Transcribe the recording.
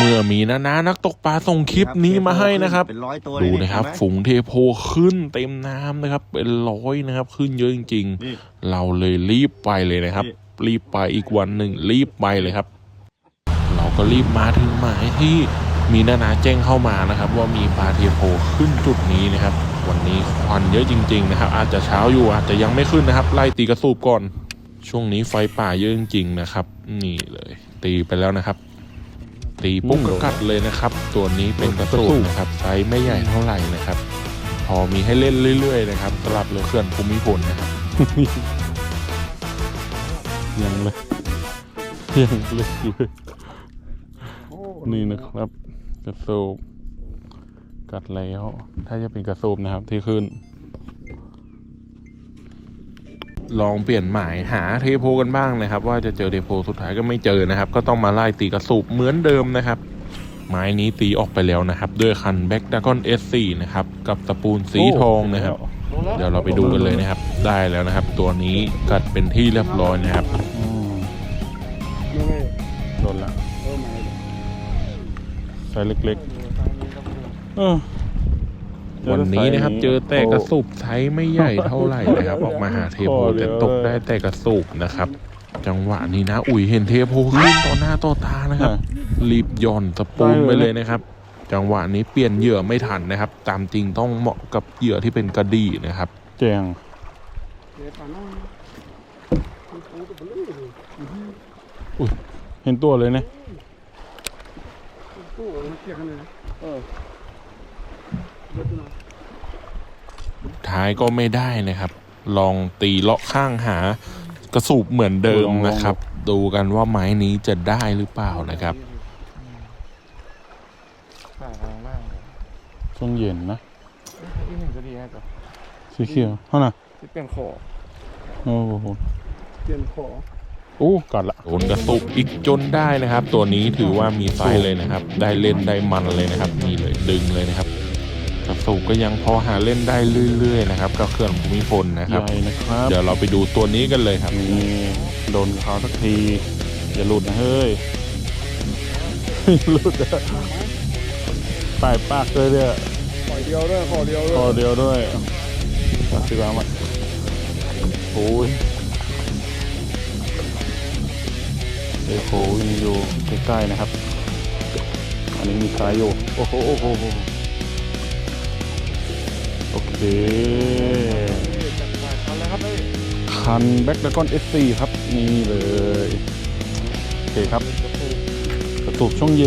เมื่อมีนานานักตกปลาส่งคลิปนี้มาให้นะครับเป็นร้อยตัวเลยดูนะครับเห็ไหมฝูงเทโพขึ้นเต็มน้ำนะครับ เป็นร้อยนะครับ ขึ้นเยอะจริงนี่ๆเราเลยรีบไปเลยนะครับนี่รีบไปอีกวันหนึ่งรีบไปเลยครับ เราก็รีบมาถึงหมายที่มีนานาแจ้งเข้ามานะครับ ว่ามีปลาเทโพขึ้นจุดนี้นะครับ วันนี้ควันเยอะจริง ๆ นะครับ อาจจะเช้าอยู่อาจจะยังไม่ขึ้นนะครับ ไล่ตีกระสูบก่อน ช่วงนี้ไฟป่าเยอะจริงๆนะครับ นี่เลย ตีไปแล้วนะครับ ตีปุ๊บก็กัดเลยนะครับ ตัวนี้เป็นกระสูบนะครับไซส์ไม่ใหญ่เท่าไหร่นะครับ พอมีให้เล่นเรื่อยๆนะครับสำหรับเรือเขื่อนภูมิพลนะครับยังเลยยังเล็กอยู่เลยนี่นะครับ กระสูบกัดแล้ว ถ้าจะเป็นกระสูบนะครับที่ขึ้น ลองเปลี่ยนหมายหาเทโพกันบ้างนะครับ ว่าจะเจอเทโพสุดท้ายก็ไม่เจอนะครับ ก็ต้องมาไล่ตีกระสูบเหมือนเดิมนะครับไม้นี้ตีออกไปแล้วนะครับ ด้วยคันแบ็กดากอน S4 นะครับ กับตะปูนสีทองนะครับ เดี๋ยวเราไปดูกันเลยนะครับ ได้แล้วนะครับ ตัวนี้กัดเป็นที่เรียบร้อยนะครับอืมไม่ไม่โดนละเออไม่ไซส์เล็กๆเออ วันนี้นะครับ เจอแต่กระสูบไซส์ไม่ใหญ่เท่าไหร่นะครับ ออกมาหาเทโพแต่ตกได้แต่กระสูบนะครับ จังหวะนี้นะ อุ๋ยเห็นเทโพขึ้นต่อหน้าต่อตานะครับ รีบหย่อนตะปูนไปเลยนะครับ จังหวะนี้เปลี่ยนเหยื่อไม่ทันนะครับ ตามจริงต้องเหมาะกับเหยื่อที่เป็นกระดี่นะครับแจงเดี๋ยวป่าน้องมันปูตัวเบลอเลยเห็นตัวเลยเนี่ยตู้มันเกี่ยวกันเลย ท้ายก็ไม่ได้นะครับ ลองตีเลาะข้างหากระสูบเหมือนเดิมนะครับ ดูกันว่าไม้นี้จะได้หรือเปล่านะครับป่าทางล่างช่วงเย็นนะที่เห็นก็ดีฮะกับสีเขียวเท่าน่ะที่เปลี่ยนขอโอ้โหเปลี่ยนขอโอ้กัดละโดนกระตุกอีกจนได้นะครับ ตัวนี้ถือว่ามีไฟเลยนะครับ ได้เล่นได้มันเลยนะครับ นี่เลยดึงเลยนะครับกระ สุกก็ยังพอหาเล่นได้เรื่อยๆนะครับกับเครื่องภูมิพลนะครับ ใหญ่นะครับ เดี๋ยวเราไปดูตัวนี้กันเลยครับ นี่โดนเขาสักที อย่าหลุดนะเฮ้ย หลุดอะปลายปากเลยเนี่ยขอเดียวด้วยขอเดียวด้คอวยเดียวด้วยตัดสิบามาโอ้ยเอโคยังอยู่ใกล้ๆนะครับ อันนี้มีสายอยู่ โอ้โหโอ้โหโอ้โหโอ เคเอาแล้วครับเอ้ยคันแบ็กดากอน S4 ครับ นี่เลย โอเคครับกระตุกช่วงเย็น